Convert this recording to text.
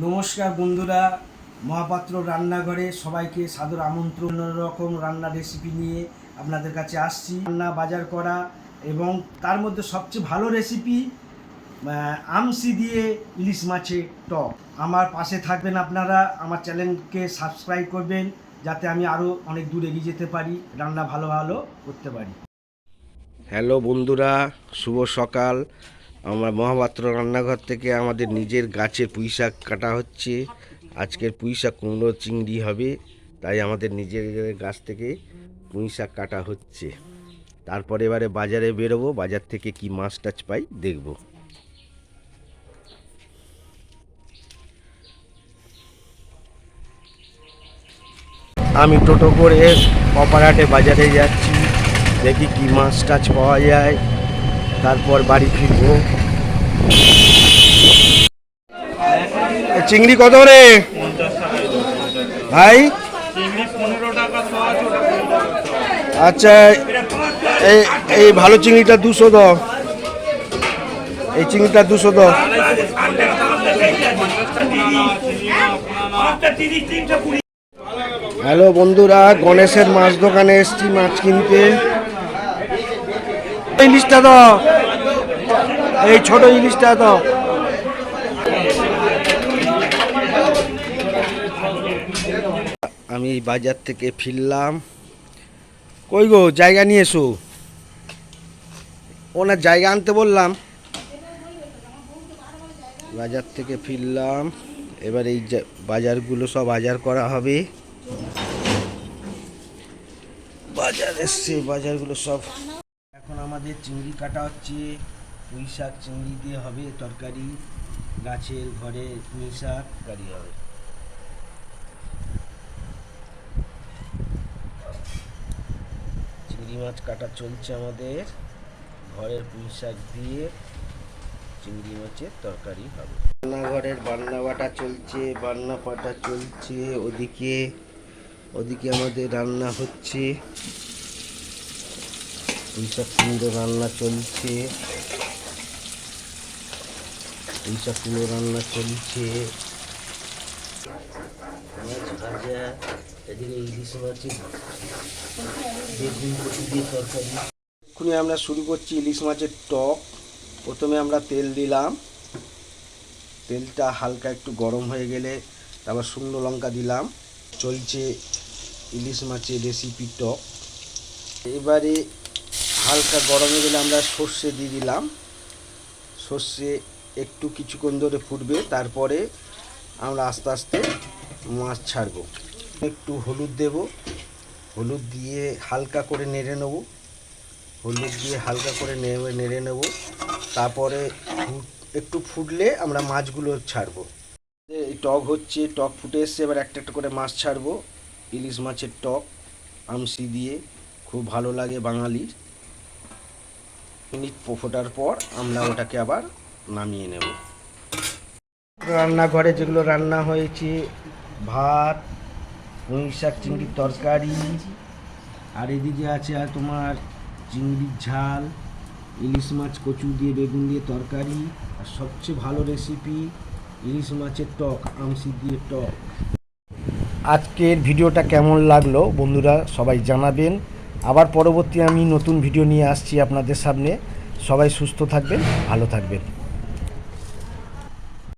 নমস্কার বন্ধুরা, মহাপাত্র রান্নাঘরে সবাইকে সাদর আমন্ত্রণ। রকম রান্না রেসিপি নিয়ে আপনাদের কাছে আসছি। রান্না বাজার করা এবং তার মধ্যে সবচেয়ে ভালো রেসিপি আমসি দিয়ে ইলিশ মাছের টক। আমার পাশে থাকবেন আপনারা, আমার চ্যানেলকে সাবস্ক্রাইব করবেন, যাতে আমি আরও অনেক দূর এগিয়ে যেতে পারি, রান্না ভালো ভালো করতে পারি। হ্যালো বন্ধুরা, শুভ সকাল। আমরা মহাপাত্র রান্নাঘর থেকে আমাদের নিজের গাছের পুঁই শাক কাটা হচ্ছে। আজকের পুঁই শাক কুমড়ো, চিংড়ি হবে, তাই আমাদের নিজের গাছ থেকে পুঁই শাক কাটা হচ্ছে। তারপরে এবারে বাজারে বেরোবো, বাজার থেকে কি মাছ টাছ পাই দেখব। আমি টোটো করে অপারাটে বাজারে যাচ্ছি, দেখি কি মাছ টাছ পাওয়া যায়। তারপর বাড়ি ফিরবো। চিংড়ি কত রে? ভাই? আচ্ছা এই এই ভালো চিংড়িটা দুশো দ এই চিংড়িটা দুশো দ হ্যালো বন্ধুরা, গণেশের মাছ দোকানে এসছি মাছ কিনতে। ইলিশটা দাও। এই ছোট ইলিশটা দাও। আমি বাজার থেকে ফিরলাম। কই গো, জায়গা নিয়ে এসো। ওনার জায়গা আনতে বললাম। বাজার থেকে ফিরলাম। এবার এই বাজারগুলো সব বাজার করা হবে। বাজার এসছে, বাজারগুলো সব আমাদের চিংড়ি কাটা হচ্ছে পুঁই শাক চিংড়ি দিয়ে হবে তরকারি গাছের ঘরে পুঁই শাক। কারি হবে। চিংড়ি মাছ কাটা চলছে আমাদের ঘরের পুঁই শাক দিয়ে চিংড়ি মাছের তরকারি হবে। রান্নাঘরের বান্না বাটা চলছে বান্না পাটা চলছে ওদিকে ওদিকে আমাদের রান্না হচ্ছে। পুঁইশাক কুমড়ো রান্না চলছে। পুঁইশাক কুমড়ো রান্না চলছে। এদিকে ইলিশ আমরা শুরু করছি ইলিশ মাছের টক। প্রথমে আমরা তেল দিলাম। তেলটা হালকা একটু গরম হয়ে গেলে তারপর শুকনো লঙ্কা দিলাম। চলছে ইলিশ মাছের রেসিপি টক। এবারে হালকা গরমে গেলে আমরা সর্ষে দিয়ে দিলাম। সর্ষে একটু কিছুক্ষণ ধরে ফুটবে, তারপরে আমরা আস্তে আস্তে মাছ ছাড়বো। একটু হলুদ দেব। হলুদ দিয়ে হালকা করে নেড়ে নেব। হলুদ দিয়ে হালকা করে নেড়ে নেড়ে নেব। তারপরে একটু ফুটলে আমরা মাছগুলো ছাড়বো। এই টক হচ্ছে, টক ফুটে এসছে, এবার একটা একটা করে মাছ ছাড়বো। ইলিশ মাছের টক, আমসি দিয়ে। খুব ভালো লাগে বাঙালির। মিনিট ফোটার পর আমরা ওটাকে আবার নামিয়ে নেব। রান্নাঘরে যেগুলো রান্না হয়েছে ভাত পুঁই শাক চিংড়ির তরকারি আর এদিকে আছে আর তোমার চিংড়ির ঝাল ইলিশ মাছ কচু দিয়ে বেগুন দিয়ে তরকারি আর সবচেয়ে ভালো রেসিপি ইলিশ মাছের টক আমসি দিয়ে টক। আজকের ভিডিওটা কেমন লাগল বন্ধুরা সবাই জানাবেন। আবার পরবর্তী আমি নতুন ভিডিও নিয়ে আসছি আপনাদের সামনে। সবাই সুস্থ থাকবেন ভালো থাকবেন।